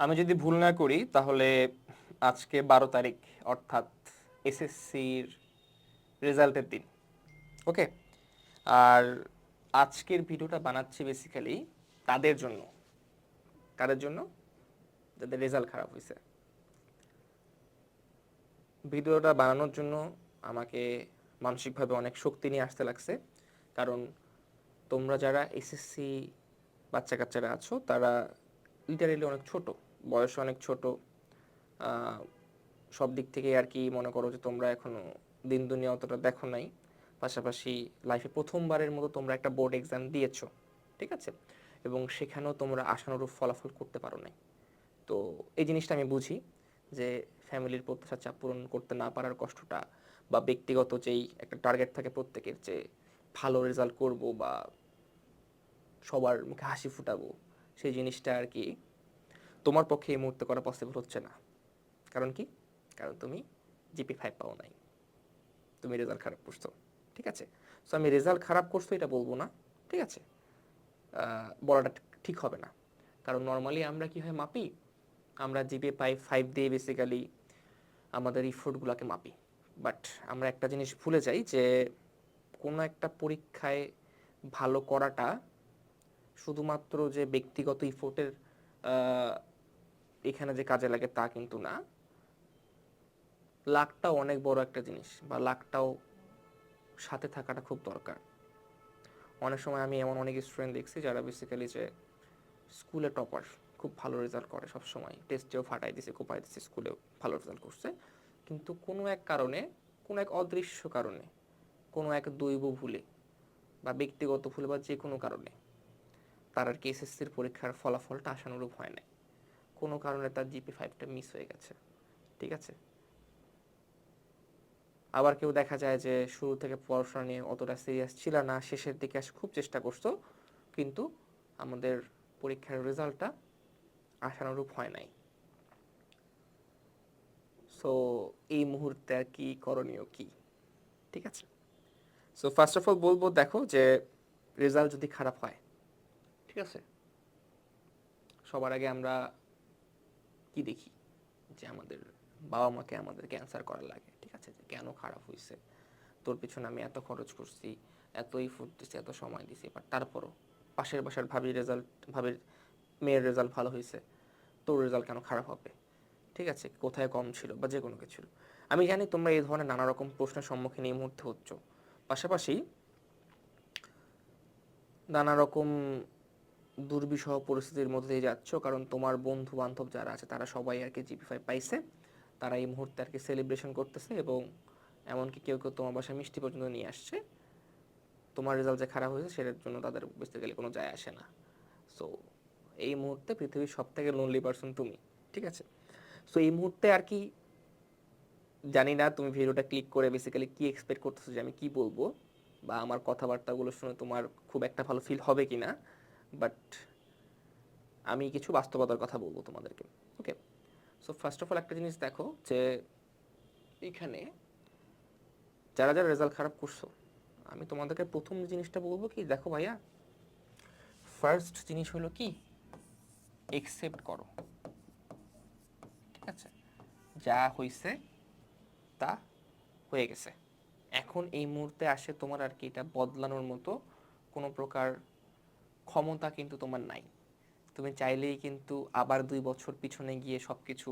আমি যদি ভুল না করি, তাহলে আজকে বারো তারিখ, অর্থাৎ এসএসসির রেজাল্টের দিন। ওকে? আর আজকের ভিডিওটা বানাচ্ছি বেসিক্যালি তাদের জন্য। কাদের জন্য? যাদের রেজাল্ট খারাপ হয়েছে। ভিডিওটা বানানোর জন্য আমাকে মানসিকভাবে অনেক শক্তি নিয়ে আসতে লাগছে। কারণ তোমরা যারা এসএসসি বাচ্চা কাচ্চারা আছো, তারা লিটারেলি অনেক ছোট। বয়স অনেক ছোট সব দিক থেকে আর কি মনে করো যে তোমরা এখনও দিন দুনিয়া অতটা দেখো নাই। পাশাপাশি লাইফে প্রথমবারের মতো তোমরা একটা বোর্ড এক্সাম দিয়েছ, ঠিক আছে? এবং সেখানেও তোমরা আশানুরূপ ফলাফল করতে পারো নাই। তো এই জিনিসটা আমি বুঝি যে ফ্যামিলির প্রত্যাশা চাপ পূরণ করতে না পারার কষ্টটা বা ব্যক্তিগত যেই একটা টার্গেট থাকে প্রত্যেকের যে ভালো রেজাল্ট করব বা সবার মুখে হাসি ফুটাবো, সেই জিনিসটা আর কি তোমার পক্ষে এই মুহূর্তে করা পসিবল হচ্ছে না। কারণ কি? কারণ তুমি জিপি ফাইভ পাও নাই। তুমি রেজাল্ট খারাপ করছ, ঠিক আছে? সো আমি রেজাল্ট খারাপ করছ এটা বলব না, ঠিক আছে? বলাটা ঠিক হবে না। কারণ নর্মালি আমরা কি হয় মাপি? আমরা জিপি পাই ফাইভ দিয়ে বেসিক্যালি আমাদের ইফোর্টগুলোকে মাপি। বাট আমরা একটা জিনিস ভুলে যাই যে কোনো একটা পরীক্ষায় ভালো করাটা শুধুমাত্র যে ব্যক্তিগত ইফোর্টের এখানে যে কাজে লাগে তা কিন্তু না। লাকটাও অনেক বড় একটা জিনিস বা লাকটাও সাথে থাকাটা খুব দরকার। অনেক সময় আমি এমন অনেক স্টুডেন্ট দেখছি যারা বেসিক্যালি যে স্কুলে টপার খুব ভালো রেজাল্ট করে সব সময় টেস্টেও ফাটাই দিছে, কোপাই দিছে স্কুলেও ভালো রেজাল্ট করছে। কিন্তু কোনো এক কারণে, কোনো এক অদৃশ্য কারণে, কোনো এক দৈব ভুলে বা ব্যক্তিগত ভুলে বা যে কোনো কারণে, তার আর কি এসএসসির পরীক্ষার ফলাফলটা আশানুরূপ হয় নাই। কোনো কারণে তার জিপি ফাইভটা মিস হয়ে গেছে। ঠিক আছে? আবার কেউ দেখা যায় যে শুরু থেকে পড়াশোনা নিয়ে অতটা সিরিয়াস ছিল না, শেষের দিকে খুব চেষ্টা করছ কিন্তু আমাদের পরীক্ষার রেজাল্টটা আশানুরূপ হয় নাই। সো এই মুহূর্তে আর কি করণীয় কি? ঠিক আছে? সো ফার্স্ট অফ অল বলব, দেখো যে রেজাল্ট যদি খারাপ হয়, ঠিক আছে? সবার আগে আমরা কি দেখি? যে আমাদের বাবা মাকে আমাদের ক্যান্সার করার লাগে, ঠিক আছে? যে কেন খারাপ হয়েছে তোর পিছনে আমি এত খরচ করছি, এতই ফুট দিছি, এত সময় দিছি বাট তারপরও পাশের বাসার ভাবির রেজাল্ট ভাবির মেয়ের রেজাল্ট ভালো হয়েছে তোর রেজাল্ট কেন খারাপ হবে? ঠিক আছে? কোথায় কম ছিল বা যে কোনো কিছু আমি জানি তোমরা এই ধরনের নানা রকম প্রশ্নের সম্মুখীন এই মুহূর্তে হচ্ছ। পাশাপাশি নানা রকম দুর্বিষহ পরিস্থিতির মধ্যে দিয়ে যাচ্ছ, কারণ তোমার বন্ধু বান্ধব যারা আছে, তারা সবাই আর কি জিপি ফাইভ পাইছে। তারা এই মুহূর্তে আর কি সেলিব্রেশন করতেছে এবং এমনকি কেউ কেউ তোমার বাসায় মিষ্টি পর্যন্ত নিয়ে আসছে। তোমার রেজাল্ট যে খারাপ হয়েছে, সেটার জন্য তাদের বেসিক্যালি কোনো যায় আসে না। সো এই মুহূর্তে পৃথিবীর সব থেকে লোনলি পার্সন তুমি, ঠিক আছে? সো এই মুহূর্তে আর কি জানি না তুমি ভিডিওটা ক্লিক করে বেসিক্যালি কি এক্সপেক্ট করতেছো যে আমি কি বলব, বা আমার কথাবার্তাগুলো শুনে তোমার খুব একটা ভালো ফিল হবে কি না বাট আমি কিছু বাস্তবতার কথা বলব তোমাদেরকে okay so first of all একটা জিনিস দেখো যে এখানে যারা যারা রেজাল্ট খারাপ করছ, আমি তোমাদেরকে প্রথম জিনিসটা বলব কি, দেখো ভাইয়া ফার্স্ট জিনিস হলো কি? একসেপ্ট করো, ঠিক আছে? যা হইছে তা হয়ে গেছে। এখন এই মুহূর্তে আসে তোমার আর কি এটা বদলানোর মতো কোনো প্রকার ক্ষমতা কিন্তু তোমার নাই। তুমি চাইলেই কিন্তু আবার দুই বছর পিছনে গিয়ে সব কিছু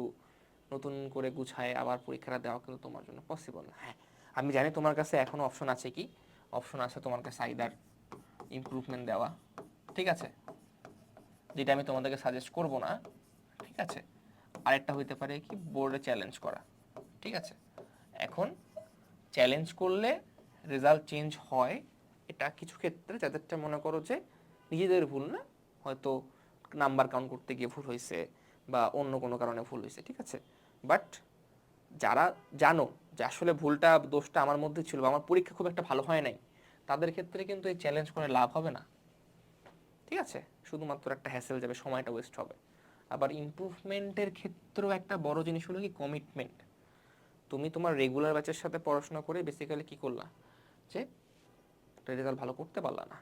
নতুন করে গুছায় আবার পরীক্ষাটা দেওয়া কিন্তু তোমার জন্য পসিবল না। হ্যাঁ আমি জানি তোমার কাছে এখনও অপশন আছে কি? অপশন আছে তোমার কাছে আইদার ইমপ্রুভমেন্ট দেওয়া, ঠিক আছে? যেটা আমি তোমাদেরকে সাজেস্ট করব না, ঠিক আছে? আরেকটা হইতে পারে কি? বোর্ডে চ্যালেঞ্জ করা, ঠিক আছে? এখন চ্যালেঞ্জ করলে রেজাল্ট চেঞ্জ হয় এটা কিছু ক্ষেত্রে। যাদেরটা মনে করো যে নিজেদের ভুল না, হয়তো নাম্বার কাউন্ট করতে গিয়ে ভুল হয়েছে বা অন্য কোনো কারণে ভুল হয়েছে, ঠিক আছে? বাট যারা জানো যে আসলে ভুলটা, দোষটা আমার মধ্যে ছিল বা আমার পরীক্ষা খুব একটা ভালো হয় নাই, তাদের ক্ষেত্রে কিন্তু এই চ্যালেঞ্জ করে লাভ হবে না। ঠিক আছে? শুধুমাত্র একটা হ্যাসেল যাবে, সময়টা ওয়েস্ট হবে। আবার ইমপ্রুভমেন্টের ক্ষেত্রেও একটা বড় জিনিস হলো কি কমিটমেন্ট তুমি তোমার রেগুলার ব্যাচের সাথে পড়াশোনা করে বেসিক্যালি কী করলা? যে রেজাল্ট ভালো করতে পারলা না।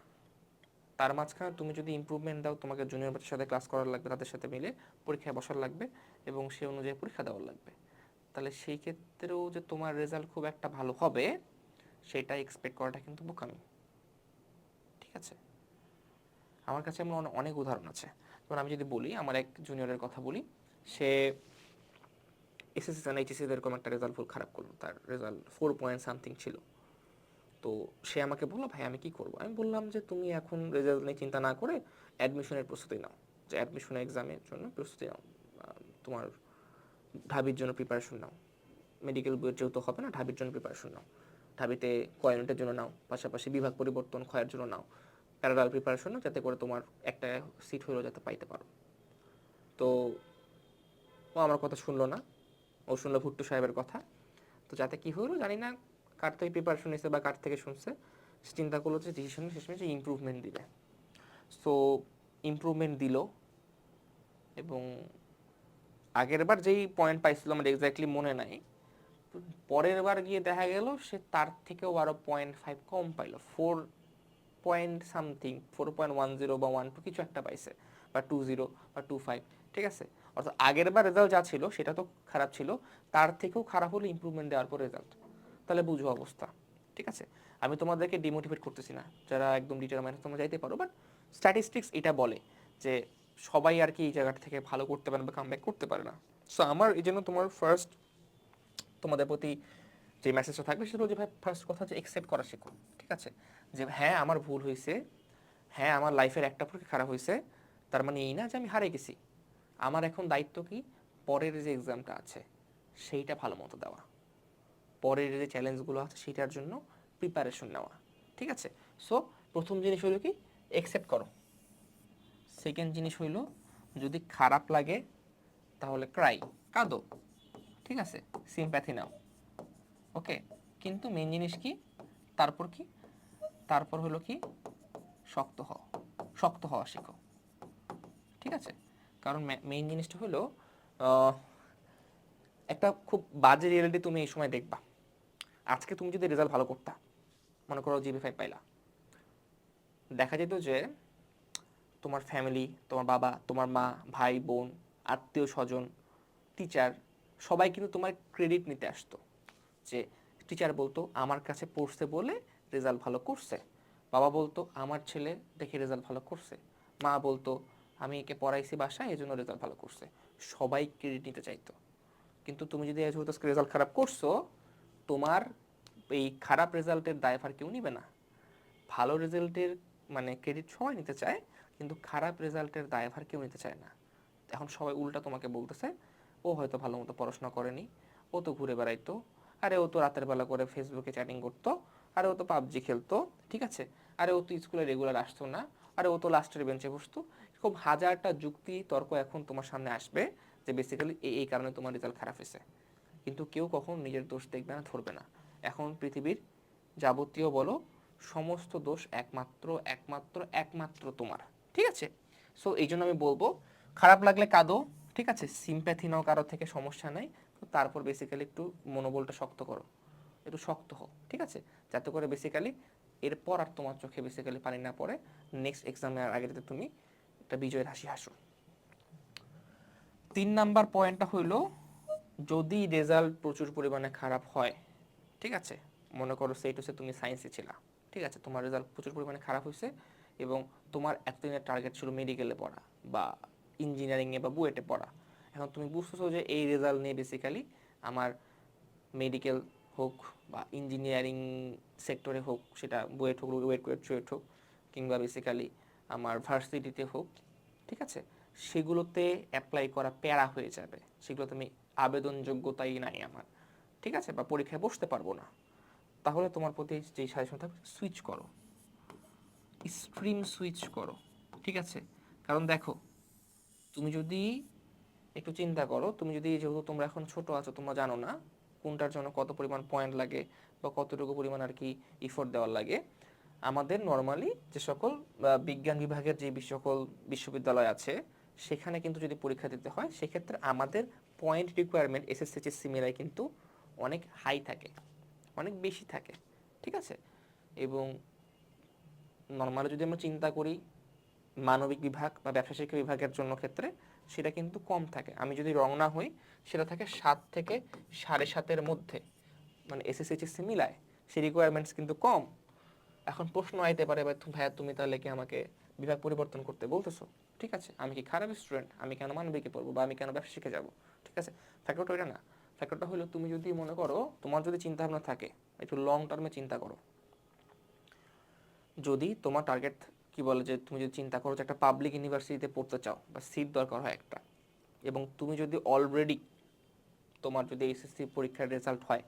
তার মাঝখানে তুমি যদি ইমপ্রুভমেন্ট দাও, তোমাকে জুনিয়র বাচ্চার সাথে ক্লাস করার লাগবে, তাদের সাথে মিলে পরীক্ষায় বসার লাগবে এবং সে অনুযায়ী পরীক্ষা দেওয়ার লাগবে। তাহলে সেই ক্ষেত্রেও যে তোমার রেজাল্ট খুব একটা ভালো হবে সেটা এক্সপেক্ট করাটা কিন্তু বোকামি। ঠিক আছে? আমার কাছে এমন অনেক উদাহরণ আছে। যেমন আমি যদি বলি, আমার এক জুনিয়রের কথা বলি, সে এসএসসি আর এইচএসসি এরকম একটা রেজাল্ট ফুল খারাপ করল, তার রেজাল্ট ফোর পয়েন্ট সামথিং ছিল। তো সে আমাকে বলল, ভাই, আমি কি করব? আমি বললাম যে, তুমি এখন রেজাল্ট নিয়ে চিন্তা না করে অ্যাডমিশনের প্রস্তুতি নাও। যে অ্যাডমিশন এক্সামের জন্য প্রস্তুতি নাও। তোমার ঢাবির জন্য প্রিপারেশন নাও। মেডিকেল বইয়ের যেহেতু হবে না, ঢাবির জন্য প্রিপারেশন নাও। ঢাবিতে কয়েনেটের জন্য নাও। পাশাপাশি বিভাগ পরিবর্তন ক্ষয়ের জন্য নাও। প্যারালাল প্রিপারেশন নাও, যাতে করে তোমার একটা সিট হলেও যাতে পাইতে পারো। তো ও আমার কথা শুনলো না। ও শুনলো ভুট্টু সাহেবের কথা। তো যাতে কি হলো জানি না। কার থেকে প্রিপারেশন নিয়েছে বা কার থেকে শুনছে, সে চিন্তা করল যে ডিসিশন শেষমেশ ইম্প্রুভমেন্ট দিবে। সো ইম্প্রুভমেন্ট দিল এবং আগের বার যেই পয়েন্ট পাইছিল আমার এক্স্যাক্টলি মনে নাই, পরের বার গিয়ে দেখা গেল সে তার থেকেও আরও পয়েন্ট ফাইভ কম পাইলো। Four point something four point one zero বা ওয়ান টু কিছু একটা পাইছে, বা টু জিরো বা টু ফাইভ ঠিক আছে? অর্থাৎ আগের বার রেজাল্ট যা ছিল সেটা তো খারাপ ছিল, তার থেকেও খারাপ হলো ইম্প্রুভমেন্ট দেওয়ার পর রেজাল্ট তাহলে বুঝো অবস্থা, ঠিক আছে? আমি তোমাদেরকে ডিমোটিভেট করতেছি না, যারা একদম ডিটারমাইন তোমরা যাইতে পারো বাট স্ট্যাটিস্টিক্স এটা বলে যে সবাই আর কি এই জায়গাটা থেকে ভালো করতে পারে বা কামব্যাক করতে পারে না। সো আমার এই জন্য তোমার ফার্স্ট তোমাদের প্রতি যে মেসেজটা থাকবে সেটা যে ভাই ফার্স্ট কথা যে একসেপ্ট করা শেখো, ঠিক আছে? যে হ্যাঁ আমার ভুল হয়েছে হ্যাঁ আমার লাইফের একটা পরীক্ষা খারাপ হয়েছে, তার মানে এই না যে আমি হারে গেছি। আমার এখন দায়িত্ব কি? পরের যে এক্সামটা আছে, সেইটা ভালো মতো দেওয়া। পরের যে চ্যালেঞ্জগুলো আছে সেটার জন্য প্রিপারেশন নেওয়া, ঠিক আছে? সো প্রথম জিনিস হলো কি? একসেপ্ট করো। সেকেন্ড জিনিস হইল, যদি খারাপ লাগে, তাহলে ক্রাই কাঁদো, ঠিক আছে? সিম্প্যাথি নাও। ওকে কিন্তু মেন জিনিস কি? তারপর কি? তারপর হলো কি? শক্ত হও, শক্ত হওয়া শেখো, ঠিক আছে? কারণ মেইন জিনিসটা হলো একটা খুব বাজে রিয়েলিটি তুমি এই সময় দেখবা। আজকে তুমি যদি রেজাল্ট ভালো করতা, মনে করো জিবি ফাইভ পাইলা। দেখা যেত যে তোমার ফ্যামিলি তোমার বাবা, তোমার মা, ভাই, বোন, আত্মীয় স্বজন টিচার সবাই কিন্তু তোমার ক্রেডিট নিতে আসতো। যে টিচার বলতো, আমার কাছে পড়ছে বলে রেজাল্ট ভালো করছে। বাবা বলতো, আমার ছেলে দেখে রেজাল্ট ভালো করছে। মা বলতো, আমি একে পড়াইছি বাসায় এই জন্য রেজাল্ট ভালো করছে। সবাই ক্রেডিট নিতে চাইতো। কিন্তু তুমি যদি যেহেতু রেজাল্ট খারাপ করছ তোমার এই খারাপ রেজাল্টের দায়ভার কেউ নিবে না। ভালো রেজাল্টের মানে ক্রেডিট সবাই নিতে চায়, কিন্তু খারাপ রেজাল্টের দায়ভার কেউ নিতে চায় না। এখন সবাই উল্টা তোমাকে বলতেছে, ও হয়তো ভালো মতো পড়াশোনা করেনি, ও তো ঘুরে বেড়াইতো, আরে ও তো রাতের বেলা করে ফেসবুকে চ্যাটিং করতো, আরে ও তো পাবজি খেলতো, ঠিক আছে, আরে ও তো স্কুলে রেগুলার আসতো না, আরে ও তো লাস্টের বেঞ্চে বসতো। খুব হাজারটা যুক্তি তর্ক এখন তোমার সামনে আসবে যে বেসিক্যালি এই কারণে তোমার রেজাল্ট খারাপ হয়েছে। কিন্তু কেউ কখনো নিজের দোষ দেখবে না, ধরবে না। এখন পৃথিবীর যাবতীয় বলো, সমস্ত দোষ একমাত্র একমাত্র একমাত্র তোমার। ঠিক আছে? সো এই জন্য আমি বলব, খারাপ লাগলে কাঁদো, ঠিক আছে? সিম্প্যাথি নাও কারও থেকে, সমস্যা নাই। তো তারপর বেসিক্যালি একটু মনোবলটা শক্ত করো। একটু শক্ত হও, ঠিক আছে? যাতে করে বেসিক্যালি এরপর আর তোমার চোখে বেসিক্যালি পানি না পড়ে। নেক্সট এক্সামের আগে যাতে তুমি একটা বিজয়ের হাসি হাসো। তিন নাম্বার পয়েন্টটা হইল যদি রেজাল্ট প্রচুর পরিমাণে খারাপ হয়, ঠিক আছে? মনে করো সেইট হচ্ছে তুমি সায়েন্সে ছিলা, ঠিক আছে? তোমার রেজাল্ট প্রচুর পরিমাণে খারাপ হয়েছে এবং তোমার এতদিনের টার্গেট ছিল মেডিকেলে পড়া বা ইঞ্জিনিয়ারিংয়ে বা বুয়েটে পড়া। এখন তুমি বুঝতেছো যে এই রেজাল্ট নিয়ে বেসিক্যালি আমার মেডিকেল হোক বা ইঞ্জিনিয়ারিং সেক্টরে হোক, সেটা বুয়েট হোক ওয়েট ওয়েট চুয়েট হোক, কিংবা বেসিক্যালি আমার ভার্সিটিতে হোক, ঠিক আছে? সেগুলোতে অ্যাপ্লাই করা প্যারা হয়ে যাবে। সেগুলোতে আমি আবেদন যোগ্যতাই নাই আমার। ঠিক আছে? বা পরীক্ষায় বসতে পারব না। তাহলে তোমার প্রতি যেই সাজেশন থাকবে সুইচ করো। স্ট্রিম সুইচ করো। ঠিক আছে? কারণ দেখো, তুমি যদি একটু চিন্তা করো, তুমি যদি যেহেতু তোমরা এখন ছোট আছো, তোমরা জানো না কোনটার জন্য কত পরিমাণ পয়েন্ট লাগে বা কতটুকু পরিমাণ আর কি ইফোর্ট দেওয়ার লাগে, আমাদের নর্মালি যে সকল বিজ্ঞান বিভাগের যে সকল বিশ্ববিদ্যালয় আছে, সেখানে কিন্তু যদি পরীক্ষা দিতে হয়, সেক্ষেত্রে আমাদের পয়েন্ট রিকোয়ারমেন্ট এসএসসি সিমিলায় কিন্তু অনেক হাই থাকে, অনেক বেশি থাকে, ঠিক আছে? এবং নর্মালি যদি আমরা চিন্তা করি মানবিক বিভাগ বা ব্যবসা শিক্ষা বিভাগের জন্য ক্ষেত্রে, সেটা কিন্তু কম থাকে। আমি যদি রং না হই, সেটা থাকে সাত থেকে সাড়ে সাতের মধ্যে মানে এসএসসি এইচএসসি মিলায় সেই রিকোয়ারমেন্টস কিন্তু কম। এখন প্রশ্ন আইতে পারে ভাই ভাইয়া, তুমি তাহলে কি আমাকে বিভাগ পরিবর্তন করতে বলতেছো? ঠিক আছে। আমি কি খারাপ স্টুডেন্ট আমি কেন মানবিকে পড়ব বা আমি কেন ব্যবসা শিখে যাব? ঠিক আছে? ফ্যাক্টরটা ওইটা না। ফ্যাক্টরটা হলো তুমি যদি মনে করো তোমার যদি চিন্তা ভাবনা থাকে, একটু লং টার্মে চিন্তা করো। যদি তোমার টার্গেট কি বলে যে তুমি যদি চিন্তা করো যে একটা পাবলিক ইউনিভার্সিটিতে পড়তে চাও বা সিট দরকার হয় একটা, এবং তুমি যদি অলরেডি তোমার যদি এসএসসি পরীক্ষার রেজাল্ট হয়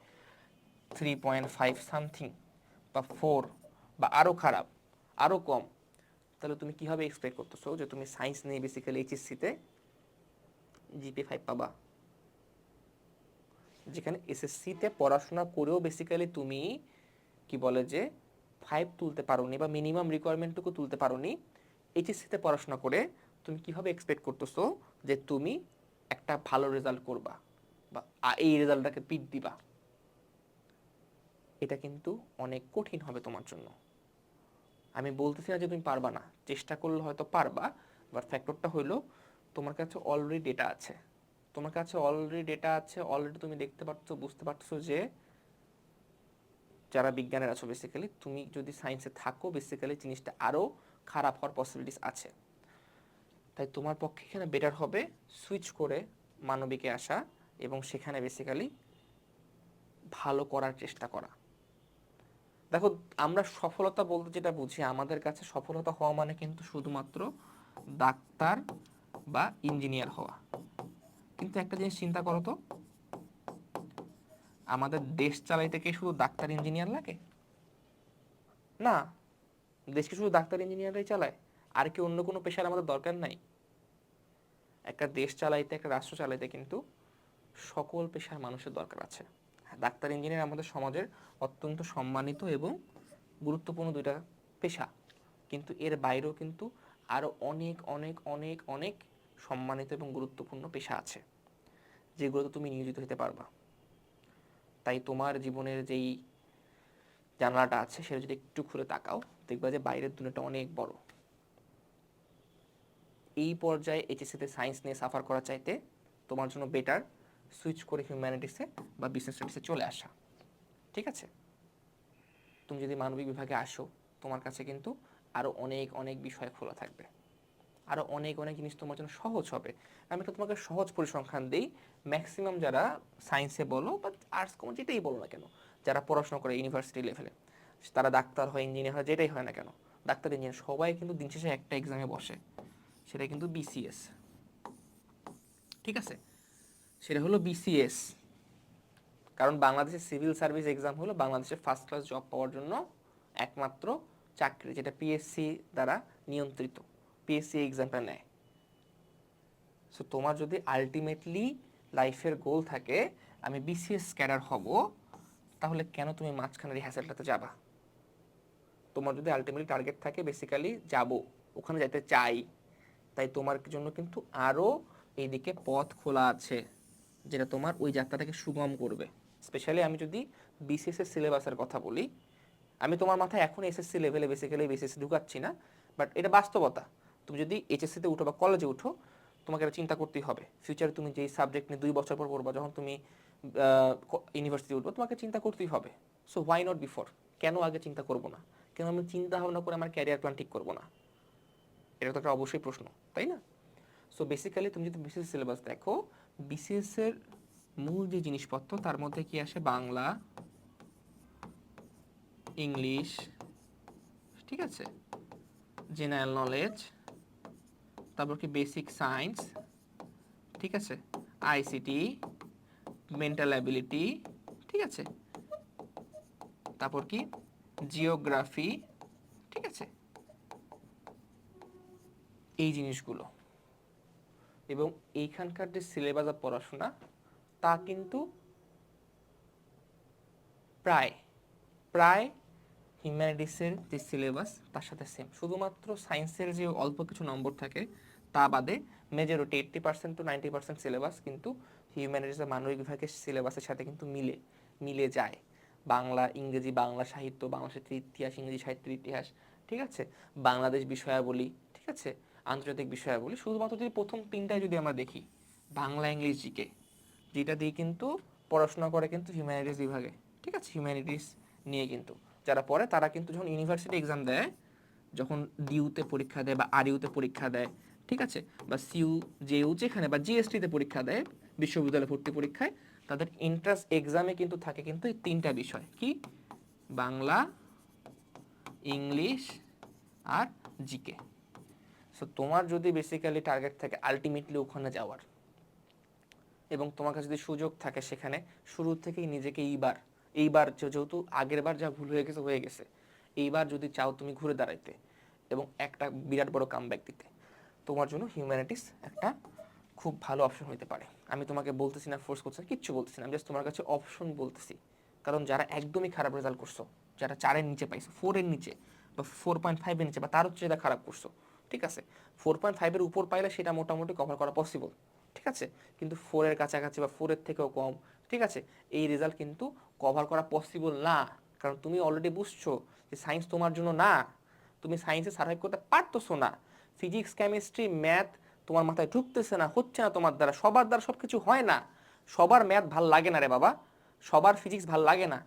থ্রি পয়েন্ট ফাইভ সামথিং বা ফোর বা আরও খারাপ আরও কম তাহলে তুমি কীভাবে এক্সপেক্ট করতেছো যে তুমি সায়েন্স নিয়ে বেসিক্যালি এইচএসসিতে জিপি ফাইভ পাবা? যেখানে এসএসসিতে পড়াশোনা করেও বেসিক্যালি তুমি কি বলে যে ফাইভ তুলতে পারোনি বা মিনিমাম রিকোয়ারমেন্টটুকু তুলতে পারোনি এইচএসসিতে পড়াশোনা করে তুমি কীভাবে এক্সপেক্ট করতেছো যে তুমি একটা ভালো রেজাল্ট করবা বা এই রেজাল্টটাকে পিট দিবা? এটা কিন্তু অনেক কঠিন হবে তোমার জন্য। আমি বলতেছি না যে তুমি পারবা না। চেষ্টা করলে হয়তো পারবা বাট ফ্যাক্টরটা হইল তোমার কাছে অলরেডি ডেটা আছে। তোমার কাছে অলরেডি ডেটা আছে অলরেডি তুমি দেখতে পাচ্ছ বুঝতে পারছ যে যারা বিজ্ঞানের আছো বেসিক্যালি তুমি যদি সায়েন্সে থাকো বেসিক্যালি জিনিসটা আরও খারাপ হওয়ার পসিবিলিটিস আছে। তাই তোমার পক্ষে এখানে বেটার হবে সুইচ করে মানবিকে আসা এবং সেখানে বেসিক্যালি ভালো করার চেষ্টা করা। দেখো, আমরা সফলতা বলতে যেটা বুঝি, আমাদের কাছে সফলতা হওয়া মানে কিন্তু শুধুমাত্র ডাক্তার বা ইঞ্জিনিয়ার হওয়া। কিন্তু একটা জিনিস চিন্তা করো তো, আমাদের দেশ চালাইতে কি শুধু ডাক্তার, ইঞ্জিনিয়ার লাগে? না, দেশকে শুধু ডাক্তার, ইঞ্জিনিয়াররাই চালায়, আর কি অন্য কোনো পেশার আমাদের দরকার নাই। একটা দেশ চালাইতে, একটা রাষ্ট্র চালাইতে কিন্তু সকল পেশার মানুষের দরকার আছে। ডাক্তার, ইঞ্জিনিয়ার আমাদের সমাজের অত্যন্ত সম্মানিত এবং গুরুত্বপূর্ণ দুইটা পেশা। কিন্তু এর বাইরেও কিন্তু আরও অনেক অনেক অনেক অনেক সম্মানিত এবং গুরুত্বপূর্ণ পেশা আছে যেগুলোতে তুমি নিয়োজিত হতে পারবা। তাই তোমার জীবনের যেই জানালাটা আছে, সেটা যদি একটু খুলে তাকাও, দেখবা যে বাইরের দুনিয়াটা অনেক বড়। এই পর্যায়ে এইচএসসিতে সায়েন্স নিয়ে সাফার করা চাইতে তোমার জন্য বেটার সুইচ করে হিউম্যানিটিসে বা বিজনেস স্টাডিসে চলে আসা। ঠিক আছে? তুমি যদি মানবিক বিভাগে আসো, তোমার কাছে কিন্তু আরও অনেক অনেক বিষয় খোলা থাকবে। আরও অনেক অনেক জিনিস তোমার জন্য সহজ হবে। আমি একটা তোমাকে সহজ পরিসংখ্যান দিই। ম্যাক্সিমাম যারা সায়েন্সে বলো বা আর্টস কমার্স যেটাই বলো না কেন, যারা পড়াশোনা করে ইউনিভার্সিটি লেভেলে তারা ডাক্তার হয় ইঞ্জিনিয়ার হয়, যেটাই হয় না কেন, ডাক্তার ইঞ্জিনিয়ার সবাই কিন্তু দিন শেষে একটা এক্সামে বসে। সেটা কিন্তু বিসিএস ঠিক আছে? সেটা হলো বিসিএস কারণ বাংলাদেশের সিভিল সার্ভিস এক্সাম হলো বাংলাদেশের ফার্স্ট ক্লাস জব পাওয়ার জন্য একমাত্র চাকরি, যেটা পিএসসি দ্বারা নিয়ন্ত্রিত। পিএসসি এক্সামটা নেয়। সো তোমার যদি আলটিমেটলি লাইফের গোল থাকে, আমি বিসিএস ক্যাডার হব, তাহলে কেন তুমি মাঝখানের এই হ্যাসেলটাতে যাবা? তোমার যদি আলটিমেটলি টার্গেট থাকে বেসিক্যালি যাব, ওখানে যেতে চাই, তাই তোমার জন্য কিন্তু আরও এইদিকে পথ খোলা আছে। যেটা তোমার ওই যাত্রাটাকে সুগম করবে। স্পেশালি আমি যদি বিসিএস এর সিলেবাসের কথা বলি, আমি তোমার মাথায় এখন এসএসসি লেভেলে বেসিক্যালি বিসিএস ঢুকাচ্ছি না বাট এটা বাস্তবতা। তুমি যদি এইচএসসিতে উঠো বা কলেজে উঠো, তোমাকে এটা চিন্তা করতেই হবে। ফিউচারে তুমি যেই সাবজেক্ট নিয়ে দুই বছর পর পড়বা, যখন তুমি ইউনিভার্সিটি উঠবো, তোমাকে চিন্তা করতেই হবে। সো হোয়াই নট বিফোর কেন আগে চিন্তা করব না? কেন আমি চিন্তা ভাবনা করে আমার ক্যারিয়ার প্ল্যান ঠিক করব না? এটা তো একটা অবশ্যই প্রশ্ন, তাই না? সো বেসিক্যালি তুমি যদি বিসিএস সিলেবাস দেখো বিসিএস এর মূল যে জিনিসপত্র, তার মধ্যে কি আসে? বাংলা, ইংলিশ, ঠিক আছে? জেনারেল নলেজ তারপর কি? বেসিক সায়েন্স ঠিক আছে? আইসিটি মেন্টাল অ্যাবিলিটি ঠিক আছে? তারপর কি? জিওগ্রাফি ঠিক আছে? এই জিনিসগুলো। এবং এইখানকার যে সিলেবাস অফ পড়াশোনা, তা কিন্তু প্রায় প্রায় হিউম্যানিটিসের যে সিলেবাস তার সাথে সেম শুধুমাত্র সায়েন্সের যে অল্প কিছু নম্বর থাকে, তা বাদে majority eighty percent to ninety percent syllabus কিন্তু হিউম্যানিটিস হিউম্যানিটিসের মানবিক বিভাগের সিলেবাসের সাথে কিন্তু মিলে মিলে যায়। বাংলা, ইংরেজি, বাংলা সাহিত্য, বাংলা সাহিত্যের ইতিহাস, ইংরেজি সাহিত্যের ইতিহাস, ঠিক আছে? বাংলাদেশ বিষয়াবলী, ঠিক আছে? আন্তর্জাতিক বিষয়াবলী, শুধুমাত্র যদি প্রথম তিনটায় যদি আমরা দেখি, বাংলা, ইংলিশ, জিকে, যেটা দিয়ে কিন্তু পড়াশোনা করে কিন্তু হিউম্যানিটিস বিভাগে, ঠিক আছে? হিউম্যানিটিস নিয়ে কিন্তু। যারা পড়ে, তারা কিন্তু যখন ইউনিভার্সিটি এক্সাম দেয়, যখন ডিউতে পরীক্ষা দেয় বা আরইউতে পরীক্ষা দেয়, ঠিক আছে? বা সিউ জেইউ যেখানে, বা জিএসটিতে পরীক্ষা দেয়, বিশ্ববিদ্যালয় ভর্তি পরীক্ষায়, তাদের এন্ট্রান্স এক্সামে কিন্তু থাকে কিন্তু এই তিনটা বিষয়। কি? বাংলা, ইংলিশ আর জিকে সো তোমার যদি বেসিক্যালি টার্গেট থাকে আলটিমেটলি ওখানে যাওয়ার এবং তোমার কাছে যদি সুযোগ থাকে সেখানে, শুরু থেকেই নিজেকে এইবার এইবার যেহেতু আগের বার যা ভুল হয়ে গেছে হয়ে গেছে। এইবার যদি চাও তুমি ঘুরে দাঁড়াইতে এবং একটা বিরাট বড় কামব্যাক দিতে। তোমার জন্য হিউম্যানিটিস একটা খুব ভালো অপশন হতে পারে। আমি তোমাকে বলতেছি না ফোর্স করছি না, কিচ্ছু বলতেছি না। আমি জাস্ট তোমার কাছে অপশন বলতেছি। কারণ যারা একদমই খারাপ রেজাল্ট করছ, যারা চারের নিচে পাইছো ফোরের নিচে বা ফোর পয়েন্ট ফাইভের নিচে বা তার যেটা খারাপ করছ ঠিক আছে? ফোর পয়েন্ট ফাইভের উপর পাইলে সেটা মোটামুটি কভার করা পসিবল ঠিক আছে? কিন্তু ফোরের কাছাকাছি বা ফোরের থেকেও কম, ঠিক আছে? এই রেজাল্ট কিন্তু কভার করা পসিবল না। কারণ তুমি অলরেডি বুঝছ যে সায়েন্স তোমার জন্য না। তুমি সায়েন্সে সার্ভাইভ করতে পারতেছো না। ফিজিক্স কেমিস্ট্রি ম্যাথ তোমার মাথায় ঢুকতেছে না, হচ্ছে না তোমার দ্বারা। সবার দ্বারা সব কিছু হয় না। সবার ম্যাথ ভালো লাগে না রে বাবা। সবার ফিজিক্স ভালো লাগে না।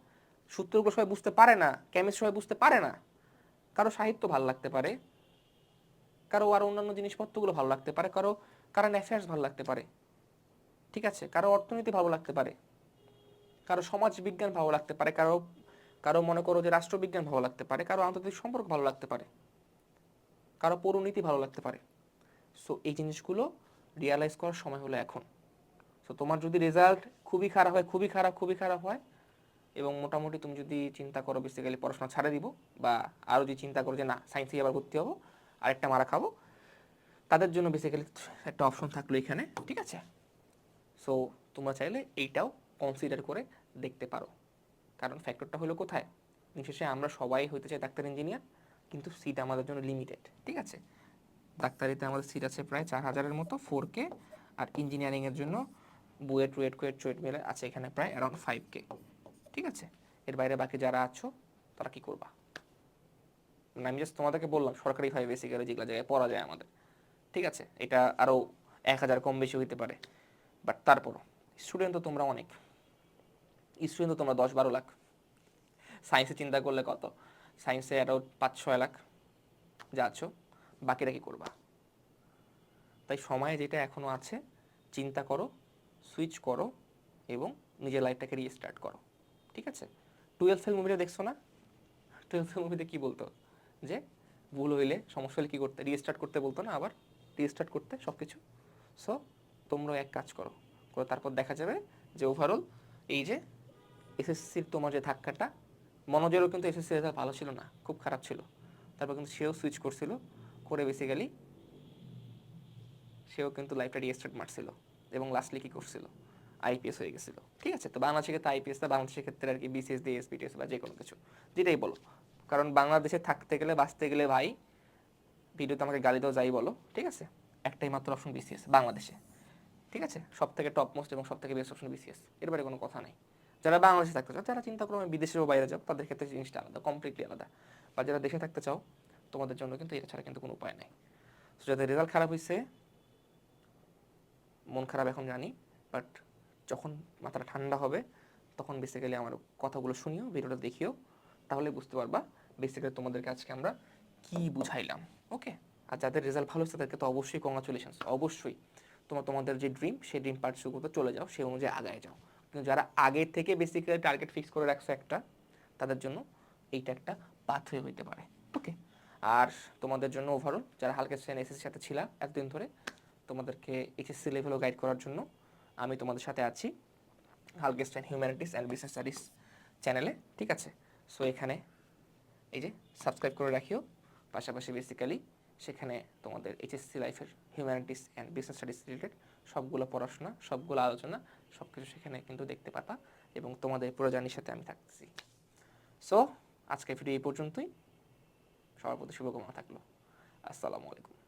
সূত্রগুলো সবাই বুঝতে পারে না কেমিস্ট্রি সবাই বুঝতে পারে না। কারও সাহিত্য ভালো লাগতে পারে। কারও আর অন্যান্য জিনিসপত্রগুলো ভালো লাগতে পারে, কারও কারেন্ট অ্যাফেয়ার্স ভালো লাগতে পারে। ঠিক আছে? কারও অর্থনীতি ভালো লাগতে পারে। কারও সমাজ বিজ্ঞান ভালো লাগতে পারে, কারও কারও মনে করো যে রাষ্ট্রবিজ্ঞান ভালো লাগতে পারে, কারও আন্তর্জাতিক সম্পর্ক ভালো লাগতে পারে, কারও পৌরনীতি ভালো লাগতে পারে। সো এই জিনিসগুলো রিয়ালাইজ করার সময় হলো এখন। সো তোমার যদি রেজাল্ট খুবই খারাপ হয়, খুবই খারাপ খুবই খারাপ হয়, এবং মোটামুটি তুমি যদি চিন্তা করো বেসিক্যালি পড়াশোনা ছাড়ে দিব, বা আরও যদি চিন্তা করো যে না সায়েন্সে আবার ভর্তি হব আরেকটা মারা খাব। তাদের জন্য বেসিক্যালি একটা অপশন থাকল এখানে, ঠিক আছে? সো তোমরা চাইলে এইটাও কনসিডার করে দেখতে পারো। কারণ ফ্যাক্টরটা হলো কোথায়? দিন শেষে আমরা সবাই হইতে চাই ডাক্তার ইঞ্জিনিয়ার কিন্তু সিট আমাদের জন্য লিমিটেড ঠিক আছে? ডাক্তারিতে আমাদের সিট আছে প্রায় চার হাজারের মতো ফোর কে আর ইঞ্জিনিয়ারিংয়ের জন্য বুয়েট, রুয়েট, কুয়েট, চুয়েট মিলে আছে এখানে প্রায় অ্যারাউন্ড ফাইভ কে ঠিক আছে? এর বাইরে বাকি যারা আছো, তারা কী করবা? মানে আমি জাস্ট তোমাদেরকে বললাম সরকারি সরকারিভাবে বেসিক্যালি যেগুলো জায়গায় পড়া যায় আমাদের। ঠিক আছে? এটা আরও এক হাজার কম বেশি হইতে পারে। বাট তারপরও স্টুডেন্ট তো তোমরা অনেক। স্টুডেন্ট তো তোমরা দশ বারো লাখ। সায়েন্সে চিন্তা করলে কত? সায়েন্সে আরও পাঁচ ছয় লাখ যাচ্ছ বাকিরা কি করবা? তাই সময়ে যেটা এখনও আছে, চিন্তা করো সুইচ করো এবং নিজের লাইফটাকে রিস্টার্ট করো। ঠিক আছে? টুয়েলভ ফেল মুভিটা দেখছ না? টুয়েলভ ফেল মুভিতে কী বলতো? যে ভুল হইলে সমস্যা হলে কী করতে রিস্টার্ট করতে বলতো না, আবার রিস্টার্ট করতে সব কিছু সো তোমরাও এক কাজ করো। করে, তারপর দেখা যাবে যে ওভারঅল এই যে এসএসসির তোমার যে ধাক্কাটা, মনোজেরও কিন্তু এসএসসি রেজাল্ট ভালো ছিল না, খুব খারাপ ছিল। তারপর কিন্তু সেও সুইচ করছিল, করে বেসিক্যালি সেও কিন্তু লাইফটা রিস্টার্ট মারছিল এবং লাস্টলি কী করছিল? আইপিএস হয়ে গেছিল। ঠিক আছে? তো বাংলাদেশের ক্ষেত্রে আইপিএস না বাংলাদেশের ক্ষেত্রে আর কি বিসিএস দিয়ে এসপিটিএস বা যে কোনো কিছু, যেটাই বলো। কারণ বাংলাদেশে থাকতে গেলে, বাঁচতে গেলে ভাই ভিডিওতে আমাকে গালি দাও, যাই বলো, ঠিক আছে? একটাই মাত্র অপশন বিসিএস বাংলাদেশে। ঠিক আছে? সব থেকে টপ মোস্ট এবং সব থেকে বেস্ট অপশন বিসিএস এর বাইরে কোনো কথা নেই। যারা বাংলাদেশে থাকতে চাও, যারা চিন্তা করো আমি বিদেশেও বাইরে যাও তাদের ক্ষেত্রে জিনিসটা আলাদা কমপ্লিটলি আলাদা। বা যারা দেশে থাকতে চাও, তোমাদের জন্য কিন্তু এটা ছাড়া কিন্তু কোনো উপায় নেই। সো যাদের রেজাল্ট খারাপ হয়েছে মন খারাপ এখন জানি বাট যখন মাথাটা ঠান্ডা হবে, তখন বেসিক্যালি আমার কথাগুলো শুনিও ভিডিওটা দেখিও, তাহলে বুঝতে পারবা বেসিক্যালি তোমাদেরকে আজকে আমরা কি বুঝাইলাম ওকে আর যাদের রেজাল্ট ভালো হচ্ছে তাদেরকে তো অবশ্যই কংগ্রাচুলেশনস অবশ্যই তোমরা তোমাদের যে ড্রিম সেই ড্রিম পার্সু করতে চলে যাও, সেই অনুযায়ী আগায় যাও। কিন্তু যারা আগে থেকে বেসিক্যালি টার্গেট ফিক্স করে রাখছো একটা, তাদের জন্য এইটা একটা পাথওয়ে হইতে পারে ওকে আর তোমাদের জন্য ওভারঅল যারা হালকা সেন এসএসসির সাথে ছিলা এতদিন ধরে, তোমাদেরকে এইচএসসি লেভেলও গাইড করার জন্য আমি তোমাদের সাথে আছি হালগেস্টাইন হিউম্যানিটিস অ্যান্ড বিজনেস স্টাডিজ চ্যানেলে, ঠিক আছে? সো এখানে এই যে সাবস্ক্রাইব করে রাখিও। পাশাপাশি বেসিক্যালি সেখানে তোমাদের এইচএসসি লাইফের humanities and business studies related সবগুলো পড়াশোনা, সবগুলো আলোচনা সব কিছু সেখানে কিন্তু দেখতে পাবা এবং তোমাদের পুরো সাথে আমি থাকতেছি সো আজকের ভিডিও এই পর্যন্তই। সবার প্রতি শুভকামনা থাকল। আসসালামু আলাইকুম।